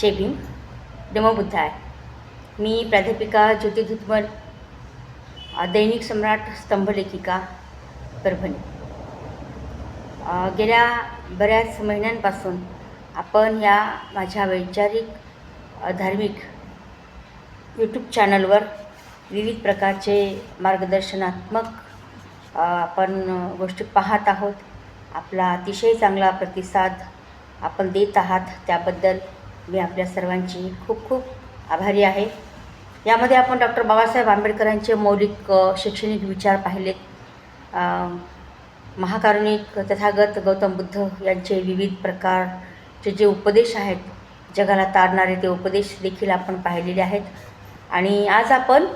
जय भीम. दमबुद्ध मी प्राध्यापिका ज्योती धुतमल दैनिक सम्राट स्तंभलेखिका परभणी. गेल्या बऱ्याच महिन्यांपासून आपण या माझ्या वैचारिक धार्मिक यूट्यूब चॅनलवर विविध प्रकारचे मार्गदर्शनात्मक आपण गोष्टी पाहत आहोत. आपला अतिशय चांगला प्रतिसाद आपण देत आहात त्याबद्दल मी आपल्या सर्वांची खूप खूप आभारी आहे. यामध्ये आपण डॉक्टर बाबासाहेब आंबेडकरांचे मौलिक शैक्षणिक विचार पाहिलेत महाकारुणिक तथागत गौतम बुद्ध यांचे विविध प्रकारचे जे उपदेश आहेत जगाला तारणारे ते उपदेश देखील आपण पाहिलेले आहेत. आणि आज आपण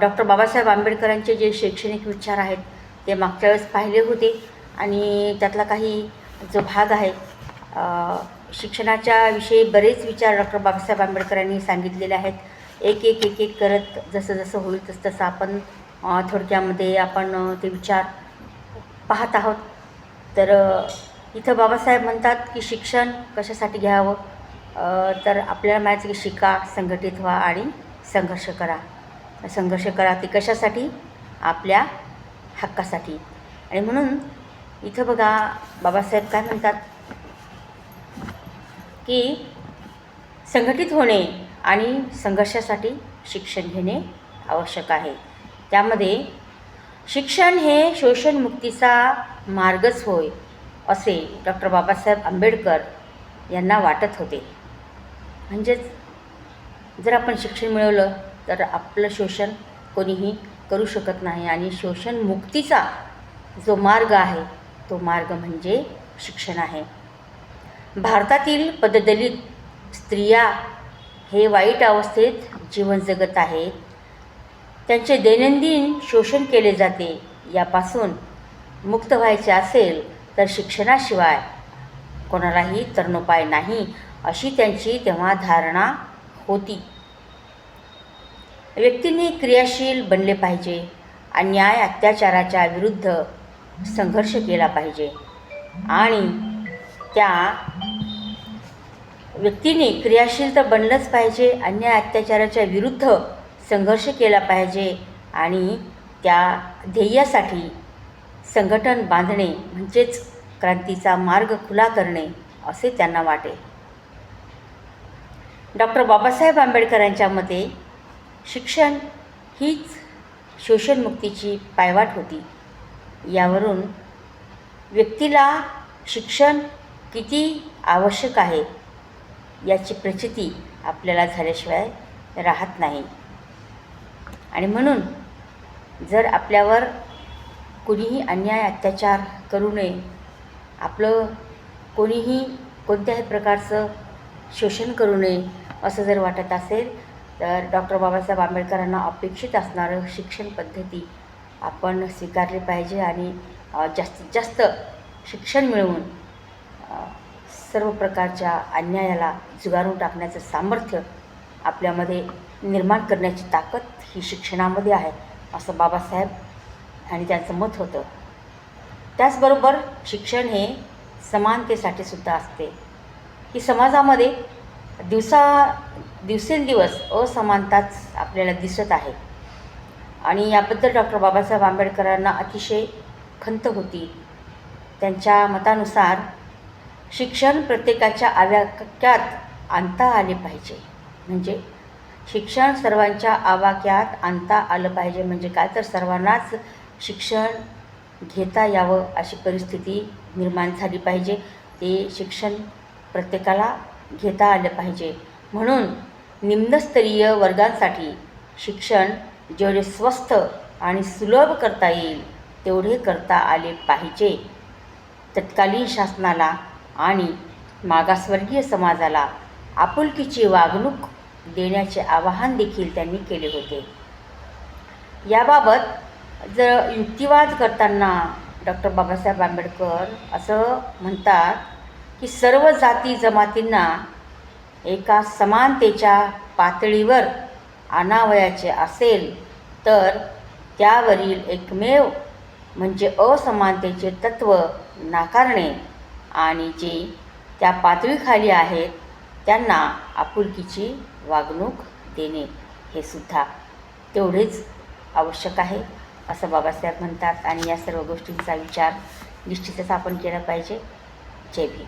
डॉक्टर बाबासाहेब आंबेडकरांचे जे शैक्षणिक विचार आहेत ते मागच्या वेळेस पाहिले होते. आणि त्यातला काही जो भाग आहे शिक्षणाच्या विषयी बरेच विचार डॉक्टर बाबासाहेब आंबेडकरांनी सांगितलेले आहेत. एक एक एक एक करत जसं जसं होईल तसं तसं आपण थोडक्यामध्ये आपण ते विचार पाहत आहोत. तर इथं बाबासाहेब म्हणतात की शिक्षण कशासाठी घ्यावं? तर आपल्याला माहिती की शिका संघटित व्हा आणि संघर्ष करा. संघर्ष करा ते कशासाठी? आपल्या हक्कासाठी. आणि म्हणून इथं बघा बाबासाहेब काय म्हणतात? की संघटित होणे आणि संघर्षासाठी शिक्षण घेणे आवश्यक आहे. त्यामध्ये शिक्षण हे शोषणमुक्तीचा मार्गच होय असे डॉक्टर बाबासाहेब आंबेडकर यांना वाटत होते. म्हणजेच जर आपण शिक्षण मिळवलं तर आपलं शोषण कोणीही करू शकत नाही आणि शोषणमुक्तीचा जो मार्ग आहे तो मार्ग म्हणजे शिक्षण आहे. भारतातील पददलित स्त्रिया हे वाईट अवस्थेत जीवन जगत आहेत. त्यांचे दैनंदिन शोषण केले जाते. यापासून मुक्त व्हायचे असेल तर शिक्षणाशिवाय कोणालाही तरणोपाय नाही अशी त्यांची तेव्हा धारणा होती. व्यक्तींनी क्रियाशील बनले पाहिजे अन्याय अत्याचाराच्या विरुद्ध संघर्ष केला पाहिजे. आणि त्या व्यक्तीने क्रियाशील तर बनलंच पाहिजे अन्याय अत्याचाराच्या विरुद्ध संघर्ष केला पाहिजे आणि त्या ध्येयासाठी संघटन बांधणे म्हणजेच क्रांतीचा मार्ग खुला करणे असे त्यांना वाटे. डॉक्टर बाबासाहेब आंबेडकरांच्या मते शिक्षण हीच शोषणमुक्तीची पायवाट होती. यावरून व्यक्तीला शिक्षण किती आवश्यक आहे? याची प्रचिती आपल्याला झाल्याशिवाय राहत नाही. आणि म्हणून जर आपल्यावर कुणीही अन्याय अत्याचार करू नये आपलं कोणीही कोणत्याही प्रकारचं शोषण करू नये असं जर वाटत असेल तर डॉक्टर बाबासाहेब आंबेडकरांना अपेक्षित असणारं शिक्षण पद्धती आपण स्वीकारली पाहिजे आणि जास्तीत जास्त शिक्षण मिळवून सर्व प्रकारच्या अन्यायाला जुगारून टाकण्याचं सामर्थ्य आपल्यामध्ये निर्माण करण्याची ताकद ही शिक्षणामध्ये आहे असं बाबासाहेब आणि त्यांचं मत होतं. त्याचबरोबर शिक्षण हे समानतेसाठी सुद्धा असते. की समाजामध्ये दिवसा दिवसेंदिवस असमानताच आपल्याला दिसत आहे. आणि याबद्दल डॉक्टर बाबासाहेब आंबेडकरांना अतिशय खंत होती. त्यांच्या मतानुसार शिक्षण प्रत्येकाच्या आवाक्यात आणता आले पाहिजे. म्हणजे शिक्षण सर्वांच्या आवाक्यात आणता आलं पाहिजे. म्हणजे काय? तर सर्वांनाच शिक्षण घेता यावं अशी परिस्थिती निर्माण झाली पाहिजे. ते शिक्षण प्रत्येकाला घेता आलं पाहिजे. म्हणून निम्नस्तरीय वर्गांसाठी शिक्षण जेवढे स्वस्त आणि सुलभ करता येईल तेवढे करता आले पाहिजे. तत्कालीन शासनाला आणि मागासवर्गीय समाजाला आपुलकीची वागणूक देण्याचे आवाहन देखील त्यांनी केले होते. याबाबत जर युक्तिवाद करताना डॉक्टर बाबासाहेब आंबेडकर असं म्हणतात की सर्व जाती जमातींना एका समानतेच्या पातळीवर आणावयाचे असेल तर त्यावरील एकमेव म्हणजे असमानतेचे तत्त्व नाकारणे आणि जे त्या पातळीखाली आहेत त्यांना आपुलकीची वागणूक देणे हे सुद्धा तेवढेच आवश्यक आहे असं बाबासाहेब म्हणतात. आणि या सर्व गोष्टींचा विचार निश्चितच आपण केला पाहिजे. जय भीम.